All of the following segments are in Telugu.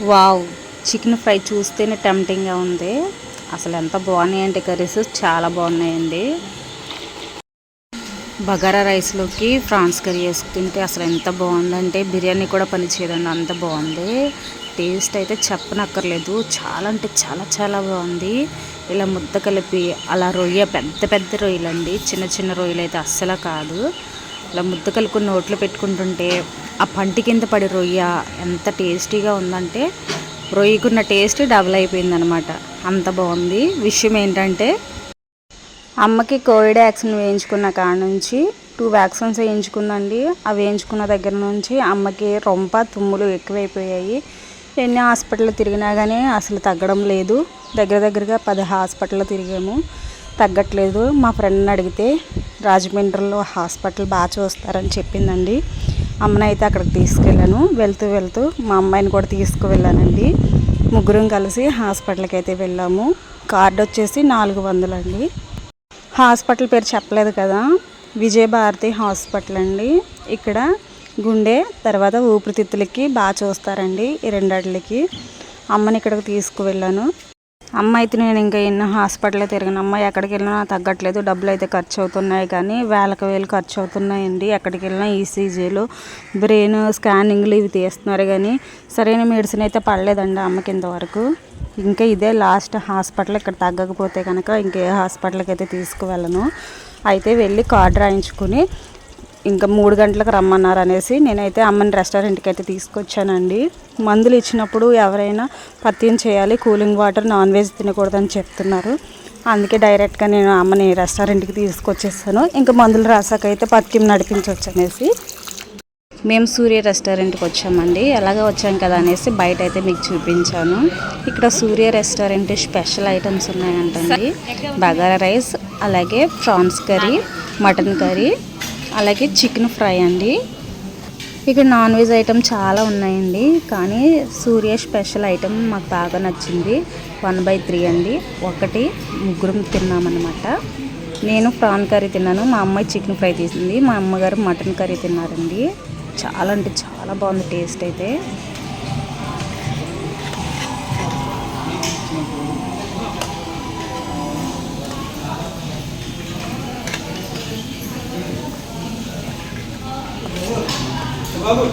వావ్ చికెన్ ఫ్రై చూస్తేనే టెంప్టింగ్గా ఉంది. అసలు ఎంత బాగున్నాయంటే కర్రీస్ చాలా బాగున్నాయండి. బగారా రైస్లోకి ఫ్రాన్స్ కర్రీ వేసుకుంటే అసలు ఎంత బాగుందంటే బిర్యానీ కూడా పనిచేయదండి అంత బాగుంది. టేస్ట్ అయితే చెప్పనక్కర్లేదు. చాలా అంటే చాలా చాలా బాగుంది. ఇలా ముద్ద కలిపి అలా రొయ్య పెద్ద పెద్ద రొయ్యలండి. చిన్న చిన్న రొయ్యలు అయితే అస్సలు కాదు. ఇలా ముద్ద కలుపుకుని నోట్లో పెట్టుకుంటుంటే ఆ పంటి కింద పడి రొయ్య ఎంత టేస్టీగా ఉందంటే రొయ్యకున్న టేస్ట్ డబుల్ అయిపోయింది అనమాట అంత బాగుంది. విషయం ఏంటంటే అమ్మకి కోవిడ్ వ్యాక్సిన్ వేయించుకున్న కాడ నుంచి టూ వ్యాక్సిన్స్ వేయించుకుందండి. అవి వేయించుకున్న దగ్గర నుంచి అమ్మకి రొంప తుమ్ములు ఎక్కువైపోయాయి. ఎన్ని హాస్పిటల్ తిరిగినా కానీ అసలు తగ్గడం లేదు. దగ్గర దగ్గరగా పది హాస్పిటల్ తిరిగాము. తగ్గట్లేదు. మా ఫ్రెండ్ని అడిగితే రాజమండ్రిలో హాస్పిటల్ బాగా చూస్తారని చెప్పిందండి. అమ్మని అయితే అక్కడికి తీసుకెళ్ళాను. వెళ్తూ వెళ్తూ మా అమ్మాయిని కూడా తీసుకువెళ్ళానండి. ముగ్గురం కలిసి హాస్పిటల్కి అయితే వెళ్ళాము. కార్డు వచ్చేసి నాలుగు వందలండి. హాస్పిటల్ పేరు చెప్పలేదు కదా. విజయభారతి హాస్పిటల్ అండి. ఇక్కడ గుండె తర్వాత ఊపిరితిత్తులకి బాగా చూస్తారండి ఈ రెండాటికి అమ్మని ఇక్కడికి తీసుకువెళ్ళాను. అమ్మ అయితే నేను ఇంకా ఎన్నో హాస్పిటల్ తిరిగిన. అమ్మ ఎక్కడికి వెళ్ళినా తగ్గట్లేదు. డబ్బులు అయితే ఖర్చు అవుతున్నాయి కానీ వేలకు వేలు ఖర్చు అవుతున్నాయండి. ఎక్కడికి వెళ్ళినా ఈసీజీలు బ్రెయిన్ స్కానింగ్లు ఇవి తీస్తున్నారు కానీ సరైన మెడిసిన్ అయితే పడలేదండి అమ్మకి ఇంతవరకు ఇంకా ఇదే లాస్ట్ హాస్పిటల్ ఇక్కడ తగ్గకపోతే కనుక ఇంకే హాస్పిటల్కి అయితే తీసుకువెళ్ళను. అయితే వెళ్ళి కార్డు రాయించుకుని ఇంకా మూడు గంటలకు రమ్మన్నారు అనేసి నేనైతే అమ్మని రెస్టారెంట్కి అయితే తీసుకొచ్చానండి. మందులు ఇచ్చినప్పుడు ఎవరైనా పత్యం చేయాలి కూలింగ్ వాటర్ నాన్ వెజ్ తినకూడదని చెప్తున్నారు. అందుకే డైరెక్ట్గా నేను అమ్మని రెస్టారెంట్కి తీసుకొచ్చేసాను. ఇంకా మందులు రాసాకైతే పత్యం నడిపించవచ్చు అనేసి మేము సూర్య రెస్టారెంట్కి వచ్చామండి. ఎలాగ వచ్చాం కదా అనేసి బయట అయితే మీకు చూపించాను. ఇక్కడ సూర్య రెస్టారెంట్ స్పెషల్ ఐటమ్స్ ఉన్నాయంటండి. బగారా రైస్ అలాగే ప్రాన్స్ కర్రీ మటన్ కర్రీ అలాగే చికెన్ ఫ్రై అండి. ఇక్కడ నాన్ వెజ్ ఐటెం చాలా ఉన్నాయండి. కానీ సూర్య స్పెషల్ ఐటమ్ మాకు బాగా నచ్చింది. వన్ బై త్రీ అండి. ఒకటి ముగ్గురం తిన్నామన్నమాట. నేను ప్రాన్ కర్రీ తిన్నాను. మా అమ్మాయి చికెన్ ఫ్రై తీసింది మా అమ్మగారు మటన్ కర్రీ తిన్నారండి. చాలా అంటే చాలా బాగుంది టేస్ట్ అయితే. Володь,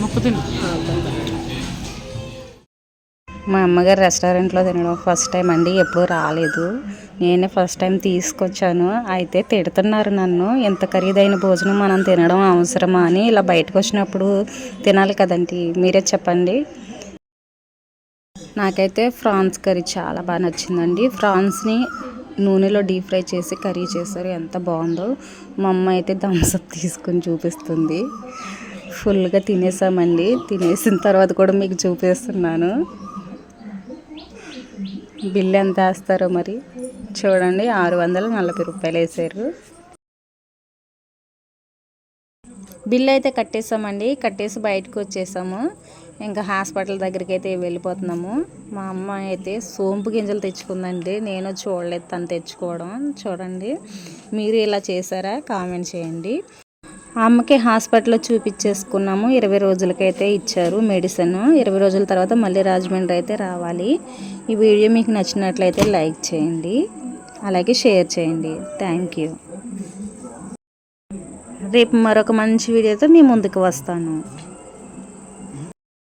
మొక్క తిను. మా అమ్మగారు రెస్టారెంట్లో తినడం ఫస్ట్ టైం అండి ఎప్పుడూ రాలేదు. నేనే ఫస్ట్ టైం తీసుకొచ్చాను. అయితే తిడుతున్నారు నన్ను ఎంత ఖరీదైన భోజనం మనం తినడం అవసరమా? అని ఇలా బయటకు వచ్చినప్పుడు తినాలి కదండి మీరే చెప్పండి. నాకైతే ఫ్రాన్స్ కర్రీ చాలా బాగా నచ్చిందండి. ఫ్రాన్స్ని నూనెలో డీప్ ఫ్రై చేసి కర్రీ చేశారు ఎంత బాగుందో. మా అమ్మ అయితే థమ్స్అప్ తీసుకుని చూపిస్తుంది. ఫుల్గా తినేసామండి. తినేసిన తర్వాత కూడా మీకు చూపిస్తున్నాను. బిల్ ఎంత వేస్తారో మరి. చూడండి ఆరు వందల నలభై రూపాయలు వేసారు. బిల్ అయితే కట్టేసామండి. కట్టేసి బయటకు వచ్చేసాము. ఇంకా హాస్పిటల్ దగ్గరికి అయితే వెళ్ళిపోతున్నాము. మా అమ్మ అయితే సోంపు గింజలు తెచ్చుకుందండి. నేను చూడలేదు తను తెచ్చుకోవడం. చూడండి. మీరు ఇలా చేశారా? కామెంట్ చేయండి. అమ్మకి హాస్పిటల్లో చూపించేసుకున్నాము. ఇరవై రోజులకైతే ఇచ్చారు మెడిసిన్. ఇరవై రోజుల తర్వాత మళ్ళీ రాజమండ్రి అయితే రావాలి. ఈ వీడియో మీకు నచ్చినట్లయితే లైక్ చేయండి. అలాగే షేర్ చేయండి. Thank you. రేపు మరొక మంచి వీడియోతో మీ ముందుకు వస్తాను.